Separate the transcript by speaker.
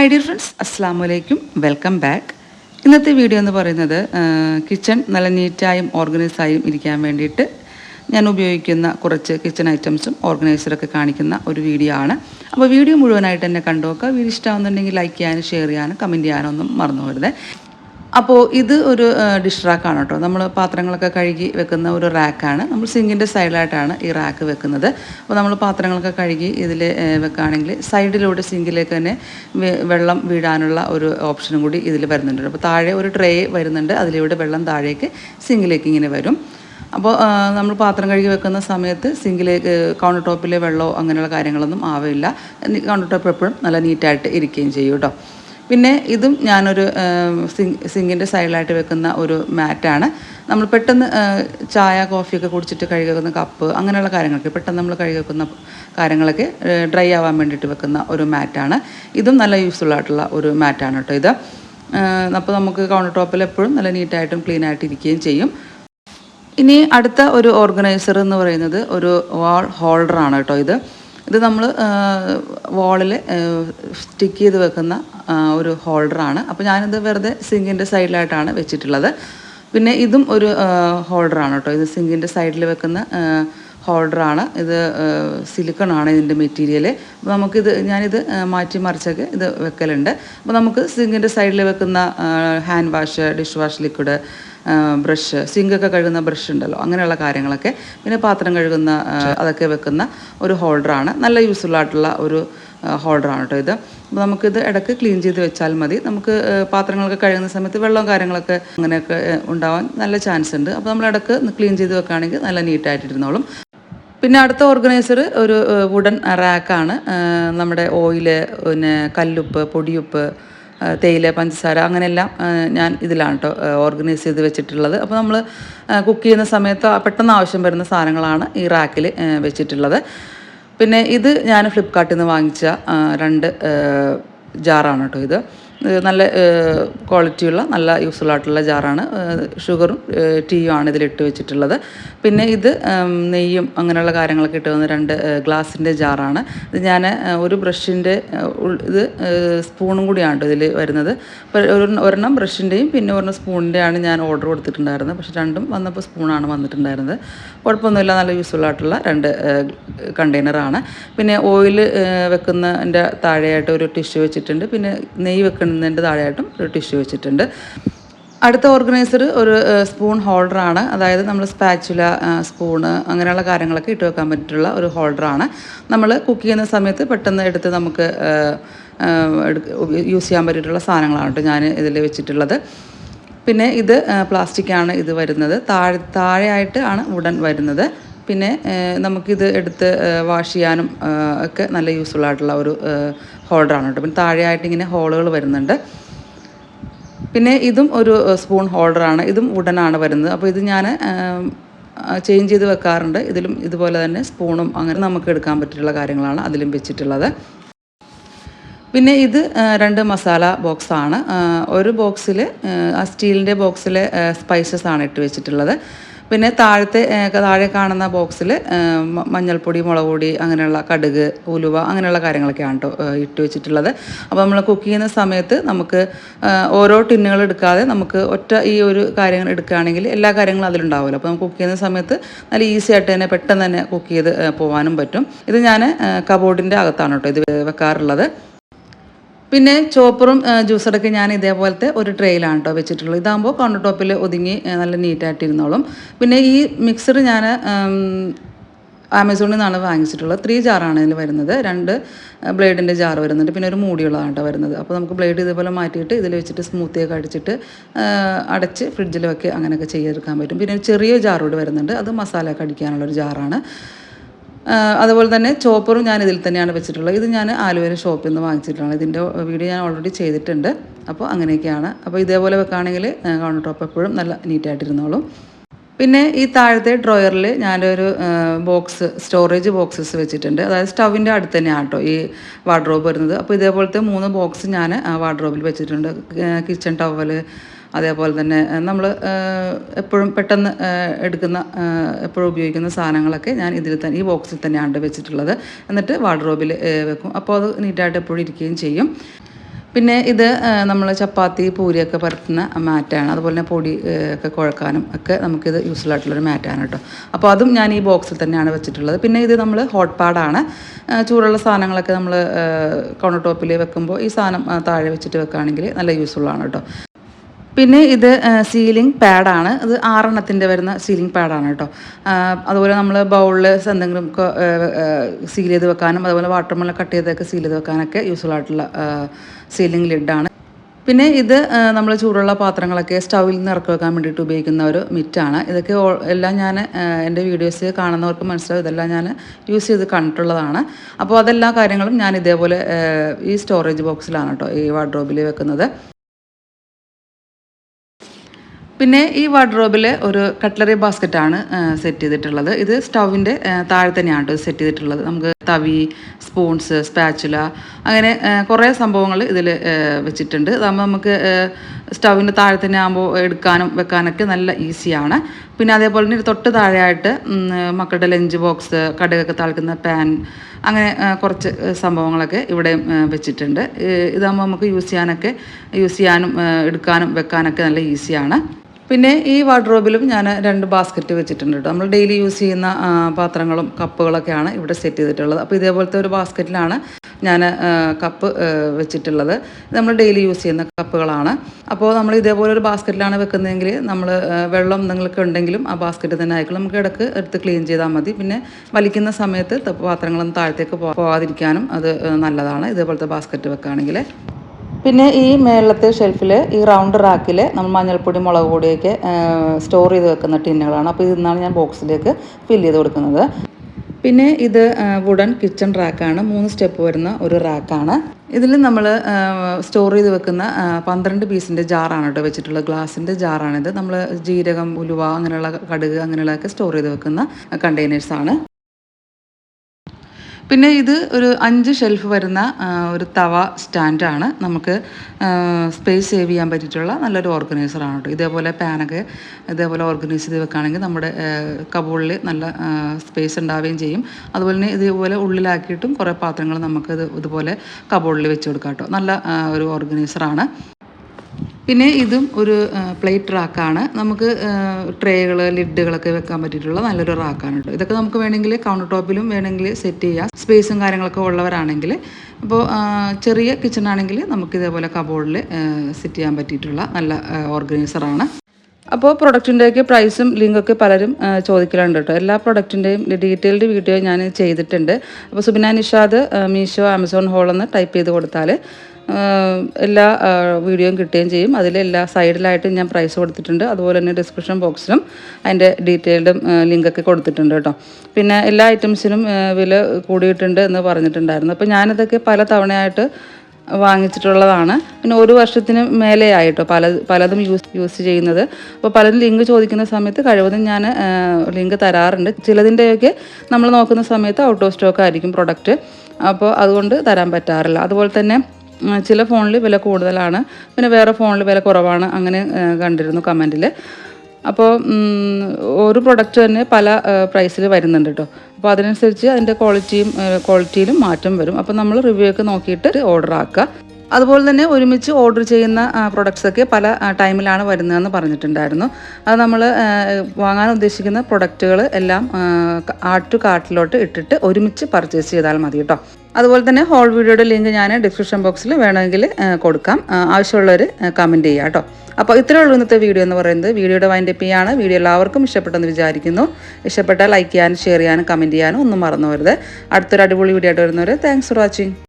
Speaker 1: Hi dear friends അസ്സാം വലൈക്കും welcome back ഇന്നത്തെ വീഡിയോ എന്ന് പറയുന്നത് കിച്ചൺ നല്ല നീറ്റായും ഓർഗനൈസായും ഇരിക്കാൻ വേണ്ടിയിട്ട് ഞാൻ ഉപയോഗിക്കുന്ന കുറച്ച് കിച്ചൺ ഐറ്റംസും ഓർഗനൈസറൊക്കെ കാണിക്കുന്ന ഒരു വീഡിയോ ആണ്. അപ്പോൾ വീഡിയോ മുഴുവനായിട്ട് തന്നെ കണ്ടുനോക്കുക വീഡിയോ ഇഷ്ടമാകുന്നുണ്ടെങ്കിൽ ലൈക്ക് ചെയ്യാനും ഷെയർ ചെയ്യാനും കമന്റ് ചെയ്യാനൊന്നും മറന്നു പോകരുത്. അപ്പോൾ ഇത് ഒരു ഡിഷ് റാക്കാണ് കേട്ടോ. നമ്മൾ പാത്രങ്ങളൊക്കെ കഴുകി വെക്കുന്ന ഒരു റാക്കാണ് നമ്മൾ സിങ്കിന്റെ സൈഡിലായിട്ടാണ് ഈ റാക്ക് വെക്കുന്നത്. അപ്പോൾ നമ്മൾ പാത്രങ്ങളൊക്കെ കഴുകി ഇതിൽ വെക്കുകയാണെങ്കിൽ സൈഡിലൂടെ സിങ്കിലേക്ക് തന്നെ വെള്ളം വീഴാനുള്ള ഒരു ഓപ്ഷനും കൂടി ഇതിൽ വരുന്നുണ്ട്. അപ്പോൾ താഴെ ഒരു ട്രേ വരുന്നുണ്ട്. അതിലൂടെ വെള്ളം താഴേക്ക് സിങ്കിലേക്ക് ഇങ്ങനെ വരും. അപ്പോൾ നമ്മൾ പാത്രം കഴുകി വെക്കുന്ന സമയത്ത് സിങ്കിലേക്ക് കൗണ്ടർ ടോപ്പിലെ വെള്ളമോ അങ്ങനെയുള്ള കാര്യങ്ങളൊന്നും ആവില്ല കൗണ്ടർ ടോപ്പ് എപ്പോഴും നല്ല നീറ്റായിട്ട് ഇരിക്കുകയും ചെയ്യും കേട്ടോ. പിന്നെ ഇതും ഞാനൊരു സിങ് സിങ്കിന്റെ സൈഡിലായിട്ട് വെക്കുന്ന ഒരു മാറ്റാണ്. നമ്മൾ പെട്ടെന്ന് ചായ കോഫിയൊക്കെ കുടിച്ചിട്ട് കഴുകി വെക്കുന്ന കപ്പ് അങ്ങനെയുള്ള കാര്യങ്ങളൊക്കെ പെട്ടെന്ന് നമ്മൾ കഴുകി വെക്കുന്ന കാര്യങ്ങളൊക്കെ ഡ്രൈ ആവാൻ വേണ്ടിയിട്ട് വെക്കുന്ന ഒരു മാറ്റാണ്. ഇതും നല്ല യൂസ്ഫുൾ ആയിട്ടുള്ള ഒരു മാറ്റാണ് കേട്ടോ ഇത്. അപ്പോൾ നമുക്ക് കൗണ്ടർ ടോപ്പിൽ എപ്പോഴും നല്ല നീറ്റായിട്ടും ക്ലീൻ ആയിട്ട് ഇരിക്കുകയും ചെയ്യും. ഇനി അടുത്ത ഒരു ഓർഗനൈസർ എന്ന് പറയുന്നത് ഒരു വാൾ ഹോൾഡറാണ് കേട്ടോ ഇത്. ഇത് നമ്മൾ വാളിൽ സ്റ്റിക്ക് ചെയ്ത് വെക്കുന്ന ഒരു ഹോൾഡറാണ് അപ്പോൾ ഞാനിത് വെറുതെ സിങ്കിന്റെ സൈഡിലായിട്ടാണ് വെച്ചിട്ടുള്ളത്. പിന്നെ ഇതും ഒരു ഹോൾഡറാണ് കേട്ടോ ഇത് സിങ്കിന്റെ സൈഡിൽ വെക്കുന്ന ഹോൾഡറാണ് ഇത് സിലിക്കൺ ആണ് ഇതിന്റെ മെറ്റീരിയൽ അപ്പോൾ നമുക്കിത് ഞാനിത് മാറ്റി മറിച്ചൊക്കെ ഇത് വെക്കലുണ്ട്. അപ്പോൾ നമുക്ക് സിങ്കിന്റെ സൈഡിൽ വെക്കുന്ന hand wash dish wash liquid brush സിങ്കൊക്കെ കഴുകുന്ന ബ്രഷ് ഉണ്ടല്ലോ അങ്ങനെയുള്ള കാര്യങ്ങളൊക്കെ പിന്നെ പാത്രം കഴുകുന്ന അതൊക്കെ വെക്കുന്ന ഒരു ഹോൾഡറാണ് നല്ല യൂസ്ഫുൾ ആയിട്ടുള്ള ഒരു ഹോൾഡറാണ് കേട്ടോ ഇത്. അപ്പോൾ നമുക്കിത് ഇടയ്ക്ക് ക്ലീൻ ചെയ്ത് വെച്ചാൽ മതി. നമുക്ക് പാത്രങ്ങളൊക്കെ കഴുകുന്ന സമയത്ത് വെള്ളവും കാര്യങ്ങളൊക്കെ അങ്ങനെയൊക്കെ ഉണ്ടാവാൻ നല്ല ചാൻസ് ഉണ്ട്. അപ്പോൾ നമ്മൾ ഇടയ്ക്ക് ക്ലീൻ ചെയ്ത് വെക്കുകയാണെങ്കിൽ നല്ല നീറ്റായിട്ടിരുന്നോളും പിന്നെ അടുത്ത ഓർഗനൈസർ ഒരു വുഡൻ റാക്കാണ് നമ്മുടെ ഓയിൽ പിന്നെ കല്ലുപ്പ് പൊടിയുപ്പ് തേയില പഞ്ചസാര അങ്ങനെയെല്ലാം ഞാൻ ഇതിലാണ് കേട്ടോ ഓർഗനൈസ് ചെയ്ത് വെച്ചിട്ടുള്ളത്. അപ്പോൾ നമ്മൾ കുക്ക് ചെയ്യുന്ന സമയത്ത് പെട്ടെന്ന് ആവശ്യം വരുന്ന സാധനങ്ങളാണ് ഈ റാക്കിൽ വെച്ചിട്ടുള്ളത്. പിന്നെ ഇത് ഞാൻ ഫ്ലിപ്കാർട്ടിൽ നിന്ന് വാങ്ങിച്ച രണ്ട് ജാറാണ് കേട്ടോ ഇത്. നല്ല ക്വാളിറ്റിയുള്ള നല്ല യൂസ്ഫുൾ ആയിട്ടുള്ള ജാറാണ്. ഷുഗറും ടീയും ആണ് ഇതിലിട്ട് വെച്ചിട്ടുള്ളത്. പിന്നെ ഇത് നെയ്യും അങ്ങനെയുള്ള കാര്യങ്ങളൊക്കെ ഇട്ട് വന്ന രണ്ട് ഗ്ലാസിന്റെ ജാറാണ്. ഇത് ഞാൻ ഒരു ബ്രഷിന്റെ ഇത് സ്പൂണും കൂടിയാണ് ഇതിൽ വരുന്നത്. ഒരു ഒരെണ്ണം ബ്രഷിന്റെയും പിന്നെ ഒരെണ്ണം സ്പൂണിന്റെയാണ് ഞാൻ ഓർഡർ കൊടുത്തിട്ടുണ്ടായിരുന്നത്. പക്ഷേ രണ്ടും വന്നപ്പോൾ സ്പൂണാണ് വന്നിട്ടുണ്ടായിരുന്നത്. കുഴപ്പമൊന്നുമില്ല നല്ല യൂസ്ഫുൾ ആയിട്ടുള്ള രണ്ട് കണ്ടെയ്നറാണ് പിന്നെ ഓയിൽ വെക്കുന്നതിന്റെ താഴെയായിട്ട് ഒരു ടിഷ്യൂ വെച്ചിട്ടുണ്ട്. പിന്നെ നെയ്യ് വെക്കുന്നതിന്റെ താഴെയായിട്ടും ഒരു ടിഷ്യൂ വെച്ചിട്ടുണ്ട്. അടുത്ത ഓർഗനൈസർ ഒരു സ്പൂൺ ഹോൾഡറാണ് അതായത് നമ്മൾ സ്പാച്ചുല സ്പൂണ് അങ്ങനെയുള്ള കാര്യങ്ങളൊക്കെ ഇട്ട് വെക്കാൻ പറ്റിയിട്ടുള്ള ഒരു ഹോൾഡറാണ് നമ്മൾ കുക്ക് ചെയ്യുന്ന സമയത്ത് പെട്ടെന്ന് എടുത്ത് നമുക്ക് യൂസ് ചെയ്യാൻ പറ്റിയിട്ടുള്ള സാധനങ്ങളാണ് ഞാൻ ഇതിൽ വെച്ചിട്ടുള്ളത്. പിന്നെ ഇത് പ്ലാസ്റ്റിക്കാണ് ഇത് വരുന്നത്. താഴെ താഴെയായിട്ട് ആണ് വുഡൻ വരുന്നത്. പിന്നെ നമുക്കിത് എടുത്ത് വാഷ് ചെയ്യാനും ഒക്കെ നല്ല യൂസ്ഫുൾ ആയിട്ടുള്ള ഒരു ഹോൾഡറാണ് കേട്ടോ. പിന്നെ താഴെയായിട്ട് ഇങ്ങനെ ഹോളുകൾ വരുന്നുണ്ട്. പിന്നെ ഇതും ഒരു സ്പൂൺ ഹോൾഡറാണ് ഇതും വുഡനാണ് വരുന്നത്. അപ്പോൾ ഇത് ഞാൻ ചേഞ്ച് ചെയ്ത് വെക്കാറുണ്ട്. ഇതിലും ഇതുപോലെ തന്നെ സ്പൂണും അങ്ങനെ നമുക്ക് എടുക്കാൻ പറ്റിയിട്ടുള്ള കാര്യങ്ങളാണ് അതിലും വെച്ചിട്ടുള്ളത്. പിന്നെ ഇത് രണ്ട് മസാല ബോക്സാണ് ഒരു ബോക്സിൽ ആ സ്റ്റീലിന്റെ ബോക്സിലെ സ്പൈസസ് ആണ് ഇട്ട് വെച്ചിട്ടുള്ളത്. പിന്നെ താഴത്തെ താഴെ കാണുന്ന ബോക്സിൽ മഞ്ഞൾപ്പൊടി മുളക് പൊടി അങ്ങനെയുള്ള കടുക് ഉലുവ അങ്ങനെയുള്ള കാര്യങ്ങളൊക്കെയാണ് കേട്ടോ ഇട്ട് വെച്ചിട്ടുള്ളത്. അപ്പോൾ നമ്മൾ കുക്ക് ചെയ്യുന്ന സമയത്ത് നമുക്ക് ഓരോ ടിന്നുകൾ എടുക്കാതെ നമുക്ക് ഒറ്റ ഈ ഒരു കാര്യങ്ങൾ എടുക്കുകയാണെങ്കിൽ എല്ലാ കാര്യങ്ങളും അതിലുണ്ടാവുമല്ലോ. അപ്പോൾ നമുക്ക് കുക്ക് ചെയ്യുന്ന സമയത്ത് നല്ല ഈസി ആയിട്ട് തന്നെ പെട്ടെന്ന് തന്നെ കുക്ക് ചെയ്ത് പോകാനും പറ്റും. ഇത് ഞാൻ കബോർഡിന്റെ അകത്താണ് കേട്ടോ ഇത് വെക്കാറുള്ളത്. പിന്നെ ചോപ്പറും ജ്യൂസറൊക്കെ ഞാൻ ഇതേപോലത്തെ ഒരു ട്രെയിലാണ് കേട്ടോ വെച്ചിട്ടുള്ളത്. ഇതാകുമ്പോൾ കൗണ്ടർ ടോപ്പിൽ ഒതുങ്ങി നല്ല നീറ്റായിട്ടിരുന്നോളും. പിന്നെ ഈ മിക്സർ ഞാൻ ആമസോണിൽ നിന്നാണ് വാങ്ങിച്ചിട്ടുള്ളത്. ത്രീ ജാറാണ് ഇതിൽ വരുന്നത്. രണ്ട് ബ്ലേഡിന്റെ ജാർ വരുന്നുണ്ട്. പിന്നെ ഒരു മൂടിയുള്ളതാണ് കേട്ടോ വരുന്നത്. അപ്പോൾ നമുക്ക് ബ്ലേഡ് ഇതേപോലെ മാറ്റിയിട്ട് ഇതിൽ വെച്ചിട്ട് സ്മൂത്തിയൊക്കെ അടിച്ചിട്ട് അടച്ച് ഫ്രിഡ്ജിൽ വെക്കി അങ്ങനെയൊക്കെ ചെയ്തെടുക്കാൻ പറ്റും. പിന്നെ ചെറിയ ജാറോട് വരുന്നുണ്ട്. അത് മസാലയൊക്കെ അടിക്കാനുള്ളൊരു ജാറാണ് അതുപോലെ തന്നെ ചോപ്പറും ഞാൻ ഇതിൽ തന്നെയാണ് വെച്ചിട്ടുള്ളത്. ഇത് ഞാൻ ആലുവേര ഷോപ്പിൽ നിന്ന് വാങ്ങിച്ചിട്ടുള്ളതാണ്. ഇതിന്റെ വീഡിയോ ഞാൻ ഓൾറെഡി ചെയ്തിട്ടുണ്ട്. അപ്പോൾ അങ്ങനെയൊക്കെയാണ്. അപ്പോൾ ഇതേപോലെ വെക്കുകയാണെങ്കിൽ കൗണ്ടർ ടോപ്പ് എപ്പോഴും നല്ല നീറ്റായിട്ടിരുന്നോളും പിന്നെ ഈ താഴത്തെ ഡ്രോയറിൽ ഞാനൊരു ബോക്സ് സ്റ്റോറേജ് ബോക്സസ് വെച്ചിട്ടുണ്ട്. അതായത് സ്റ്റവിന്റെ അടുത്ത് തന്നെയാണ് കേട്ടോ ഈ വാർഡ്രോബ് വരുന്നത്. അപ്പോൾ ഇതേപോലത്തെ മൂന്ന് ബോക്സ് ഞാൻ വാർഡ്രോബിൽ വെച്ചിട്ടുണ്ട്. കിച്ചൺ ടവൽ അതേപോലെ തന്നെ നമ്മൾ എപ്പോഴും പെട്ടെന്ന് എടുക്കുന്ന എപ്പോഴും ഉപയോഗിക്കുന്ന സാധനങ്ങളൊക്കെ ഞാൻ ഇതിൽ തന്നെ ഈ ബോക്സിൽ തന്നെയാണ് വെച്ചിട്ടുള്ളത്. എന്നിട്ട് വാർഡ്രോബിൽ വെക്കും. അപ്പോൾ അത് നീറ്റായിട്ട് എപ്പോഴും ഇരിക്കുകയും ചെയ്യും. പിന്നെ ഇത് നമ്മൾ ചപ്പാത്തി പൂരിയൊക്കെ പരത്തുന്ന മാറ്റാണ്. അതുപോലെ തന്നെ പൊടി ഒക്കെ കുഴക്കാനും ഒക്കെ നമുക്കിത് യൂസ്ഫുൾ ആയിട്ടുള്ളൊരു മാറ്റാണ് കേട്ടോ. അപ്പോൾ അതും ഞാൻ ഈ ബോക്സിൽ തന്നെയാണ് വെച്ചിട്ടുള്ളത്. പിന്നെ ഇത് നമ്മൾ ഹോട്ട് പാഡാണ്. ചൂടുള്ള സാധനങ്ങളൊക്കെ നമ്മൾ കൗണ്ടർ ടോപ്പിൽ വെക്കുമ്പോൾ ഈ സാധനം താഴെ വെച്ചിട്ട് വെക്കുകയാണെങ്കിൽ നല്ല യൂസ്ഫുൾ ആണ് കേട്ടോ. പിന്നെ ഇത് സീലിംഗ് പാഡാണ് ഇത് ആറെണ്ണത്തിന്റെ വരുന്ന സീലിംഗ് പാഡാണ് കേട്ടോ. അതുപോലെ നമ്മൾ ബൗളിൽ എന്തെങ്കിലും സീൽ ചെയ്ത് വെക്കാനും അതുപോലെ വാട്ടർ മെല്ലൻ കട്ട് ചെയ്തൊക്കെ സീൽ ചെയ്ത് വെക്കാനൊക്കെ യൂസ്ഫുൾ ആയിട്ടുള്ള സീലിംഗ് ലിഡാണ് പിന്നെ ഇത് നമ്മൾ ചൂടുള്ള പാത്രങ്ങളൊക്കെ സ്റ്റൗവിൽ നിന്ന് ഇറക്കി വെക്കാൻ വേണ്ടിയിട്ട് ഉപയോഗിക്കുന്ന ഒരു മിറ്റാണ് ഇതൊക്കെ എല്ലാം ഞാൻ എന്റെ വീഡിയോസ് കാണുന്നവർക്ക് മനസ്സിലാവും. ഇതെല്ലാം ഞാൻ യൂസ് ചെയ്ത് കണ്ടിട്ടുള്ളതാണ്. അപ്പോൾ അതെല്ലാ കാര്യങ്ങളും ഞാൻ ഇതേപോലെ ഈ സ്റ്റോറേജ് ബോക്സിലാണ് കേട്ടോ ഈ വാർഡ്രോബിൽ വെക്കുന്നത്. പിന്നെ ഈ വാർഡ്രോബിൽ ഒരു കട്ട്ലറി ബാസ്ക്കറ്റാണ് സെറ്റ് ചെയ്തിട്ടുള്ളത്. ഇത് സ്റ്റൗവിന്റെ താഴെ തന്നെയാണ് കേട്ടോ സെറ്റ് ചെയ്തിട്ടുള്ളത്. നമുക്ക് തവി സ്പൂൺസ് സ്പാച്ചുല അങ്ങനെ കുറേ സംഭവങ്ങൾ ഇതിൽ വെച്ചിട്ടുണ്ട്. അതാകുമ്പോൾ നമുക്ക് സ്റ്റൗവിന്റെ താഴെ തന്നെ ആകുമ്പോൾ എടുക്കാനും വെക്കാനൊക്കെ നല്ല ഈസിയാണ്. പിന്നെ അതേപോലെ തന്നെ തൊട്ട് താഴെയായിട്ട് മക്കളുടെ ലഞ്ച് ബോക്സ് കടുകൊക്കെ താഴ്ക്കുന്ന പാൻ അങ്ങനെ കുറച്ച് സംഭവങ്ങളൊക്കെ ഇവിടെ വെച്ചിട്ടുണ്ട്. ഇതാകുമ്പോൾ നമുക്ക് യൂസ് ചെയ്യാനൊക്കെ യൂസ് ചെയ്യാനും എടുക്കാനും വെക്കാനൊക്കെ നല്ല ഈസിയാണ്. പിന്നെ ഈ വാർഡ്രോബിലും ഞാൻ രണ്ട് ബാസ്ക്കറ്റ് വെച്ചിട്ടുണ്ട് കേട്ടോ. നമ്മൾ ഡെയിലി യൂസ് ചെയ്യുന്ന പാത്രങ്ങളും കപ്പുകളൊക്കെയാണ് ഇവിടെ സെറ്റ് ചെയ്തിട്ടുള്ളത്. അപ്പോൾ ഇതേപോലത്തെ ഒരു ബാസ്ക്കറ്റിലാണ് ഞാൻ കപ്പ് വെച്ചിട്ടുള്ളത്. നമ്മൾ ഡെയിലി യൂസ് ചെയ്യുന്ന കപ്പുകളാണ്. അപ്പോൾ നമ്മൾ ഇതേപോലെ ഒരു ബാസ്ക്കറ്റിലാണ് വെക്കുന്നതെങ്കിൽ നമ്മൾ വെള്ളം നിങ്ങൾക്ക് ഉണ്ടെങ്കിലും ആ ബാസ്ക്കറ്റ് തന്നെ ആയിക്കോളും നമുക്ക് ഇടയ്ക്ക് എടുത്ത് ക്ലീൻ ചെയ്താൽ മതി. പിന്നെ വലിക്കുന്ന സമയത്ത് പാത്രങ്ങളും താഴത്തേക്ക് പോകാതിരിക്കാനും അത് നല്ലതാണ്. ഇതേപോലത്തെ ബാസ്ക്കറ്റ് വെക്കുകയാണെങ്കിൽ. പിന്നെ ഈ മേളത്തെ ഷെൽഫിൽ ഈ റൗണ്ട് റാക്കിൽ നമ്മൾ മഞ്ഞൾപ്പൊടി മുളക് പൊടിയൊക്കെ സ്റ്റോർ ചെയ്ത് വെക്കുന്ന ടിന്നുകളാണ്. അപ്പോൾ ഇതിന്നാണ് ഞാൻ ബോക്സിലേക്ക് ഫില്ല് ചെയ്ത് കൊടുക്കുന്നത്. പിന്നെ ഇത് വുഡൻ കിച്ചൺ റാക്കാണ് മൂന്ന് സ്റ്റെപ്പ് വരുന്ന ഒരു റാക്കാണ് ഇതിൽ നമ്മൾ സ്റ്റോർ ചെയ്ത് വെക്കുന്ന പന്ത്രണ്ട് പീസിന്റെ ജാറാണ് കേട്ടോ വെച്ചിട്ടുള്ളത്. ഗ്ലാസിന്റെ ജാറാണിത് നമ്മൾ ജീരകം ഉലുവ അങ്ങനെയുള്ള കടുക് അങ്ങനെയുള്ളതൊക്കെ സ്റ്റോർ ചെയ്ത് വെക്കുന്ന കണ്ടെയ്നേഴ്സാണ് പിന്നെ ഇത് ഒരു അഞ്ച് ഷെൽഫ് വരുന്ന ഒരു തവ സ്റ്റാൻഡാണ് നമുക്ക് സ്പേസ് സേവ് ചെയ്യാൻ പറ്റിയിട്ടുള്ള നല്ലൊരു ഓർഗനൈസറാണ് കേട്ടോ. ഇതേപോലെ പാനൊക്കെ ഇതേപോലെ ഓർഗനൈസ് ചെയ്ത് വെക്കുകയാണെങ്കിൽ നമ്മുടെ കബോളിൽ നല്ല സ്പേസ് ഉണ്ടാവുകയും ചെയ്യും. അതുപോലെ തന്നെ ഇതേപോലെ ഉള്ളിലാക്കിയിട്ടും കുറേ പാത്രങ്ങൾ നമുക്ക് ഇത് ഇതുപോലെ കബോളിൽ വെച്ച് കൊടുക്കാം കേട്ടോ. നല്ല ഒരു ഓർഗനൈസറാണ് പിന്നെ ഇതും ഒരു പ്ലേറ്റ് റാക്കാണ്. നമുക്ക് ട്രേകൾ ലിഡുകളൊക്കെ വെക്കാൻ പറ്റിയിട്ടുള്ള നല്ലൊരു റാക്കാണ് കേട്ടോ. ഇതൊക്കെ നമുക്ക് വേണമെങ്കിൽ കൗണ്ടർ ടോപ്പിലും വേണമെങ്കിൽ സെറ്റ് ചെയ്യാം. സ്പേസും കാര്യങ്ങളൊക്കെ ഉള്ളവരാണെങ്കിൽ. അപ്പോൾ ചെറിയ കിച്ചൺ ആണെങ്കിൽ നമുക്ക് ഇതേപോലെ കബോർഡിൽ സെറ്റ് ചെയ്യാൻ പറ്റിയിട്ടുള്ള നല്ല ഓർഗനൈസറാണ് അപ്പോൾ പ്രൊഡക്റ്റിന്റെയൊക്കെ പ്രൈസും ലിങ്കൊക്കെ പലരും ചോദിക്കലുണ്ട് കേട്ടോ. എല്ലാ പ്രൊഡക്റ്റിന്റെയും ഡീറ്റെയിൽഡ് വീഡിയോ ഞാൻ ചെയ്തിട്ടുണ്ട്. അപ്പോൾ സുബിന നിഷാദ് മീഷോ ആമസോൺ ഹോളെന്ന് ടൈപ്പ് ചെയ്ത് കൊടുത്താൽ എല്ലാ വീഡിയോയും കിട്ടുകയും ചെയ്യും. അതിൽ എല്ലാ സൈഡിലായിട്ടും ഞാൻ പ്രൈസ് കൊടുത്തിട്ടുണ്ട്. അതുപോലെ തന്നെ ഡിസ്ക്രിപ്ഷൻ ബോക്സിലും അതിന്റെ ഡീറ്റെയിൽഡും ലിങ്കൊക്കെ കൊടുത്തിട്ടുണ്ട് കേട്ടോ. പിന്നെ എല്ലാ ഐറ്റംസിനും വില കൂടിയിട്ടുണ്ട് എന്ന് പറഞ്ഞിട്ടുണ്ടായിരുന്നു. അപ്പോൾ ഞാനിതൊക്കെ പല തവണയായിട്ട് വാങ്ങിച്ചിട്ടുള്ളതാണ്. പിന്നെ ഒരു വർഷത്തിന് മേലെയായിട്ടോ പല പലതും യൂസ് യൂസ് ചെയ്യുന്നത്. അപ്പോൾ പലരും ലിങ്ക് ചോദിക്കുന്ന സമയത്ത് കഴിവതും ഞാൻ ലിങ്ക് തരാറുണ്ട്. ചിലതിന്റെയൊക്കെ നമ്മൾ നോക്കുന്ന സമയത്ത് ഔട്ട് ഓഫ് സ്റ്റോക്ക് ആയിരിക്കും പ്രൊഡക്റ്റ് അപ്പോൾ അതുകൊണ്ട് തരാൻ പറ്റാറില്ല. അതുപോലെ തന്നെ ചില ഫോണിൽ വില കൂടുതലാണ്. പിന്നെ വേറെ ഫോണിൽ വില കുറവാണ്. അങ്ങനെ കണ്ടിരുന്നു കമന്റിൽ അപ്പോൾ ഒരു പ്രൊഡക്റ്റ് തന്നെ പല പ്രൈസിൽ വരുന്നുണ്ട് കേട്ടോ അപ്പോൾ അതിനനുസരിച്ച് അതിന്റെ ക്വാളിറ്റിയും ക്വാളിറ്റിയിലും മാറ്റം വരും. അപ്പോൾ നമ്മൾ റിവ്യൂ ഒക്കെ നോക്കിയിട്ട് ഓർഡർ ആക്കുക. അതുപോലെ തന്നെ ഒരുമിച്ച് ഓർഡർ ചെയ്യുന്ന പ്രൊഡക്ട്സൊക്കെ പല ടൈമിലാണ് വരുന്നതെന്ന് പറഞ്ഞിട്ടുണ്ടായിരുന്നു. അത് നമ്മൾ വാങ്ങാൻ ഉദ്ദേശിക്കുന്ന പ്രൊഡക്റ്റുകൾ എല്ലാം ആട്ടു കാർട്ടിലോട്ട് ഇട്ടിട്ട് ഒരുമിച്ച് പർച്ചേസ് ചെയ്താൽ മതി കേട്ടോ. അതുപോലെ തന്നെ ഹോൾ വീഡിയോയുടെ ലിങ്ക് ഞാൻ ഡിസ്ക്രിപ്ഷൻ ബോക്സിൽ വേണമെങ്കിൽ കൊടുക്കാം. ആവശ്യമുള്ളവർ കമന്റ് ചെയ്യുക കേട്ടോ. അപ്പോൾ ഇത്രയേ ഉള്ളൂ ഇന്നത്തെ വീഡിയോ എന്ന് പറയുന്നത്. വീഡിയോയുടെ വൈൻഡപ്പ് ചെയ്യാണ്. വീഡിയോ എല്ലാവർക്കും ഇഷ്ടപ്പെട്ടെന്ന് വിചാരിക്കുന്നു. ഇഷ്ടപ്പെട്ടാൽ ലൈക്ക് ചെയ്യാനും ഷെയർ ചെയ്യാനും കമന്റ് ചെയ്യാനും ഒന്നും മറന്നു വരുത് അടുത്തൊരു അടിപൊളി വീഡിയോ ആയിട്ട് വരുന്നവർ താങ്ക്സ് ഫോർ വാച്ചിങ്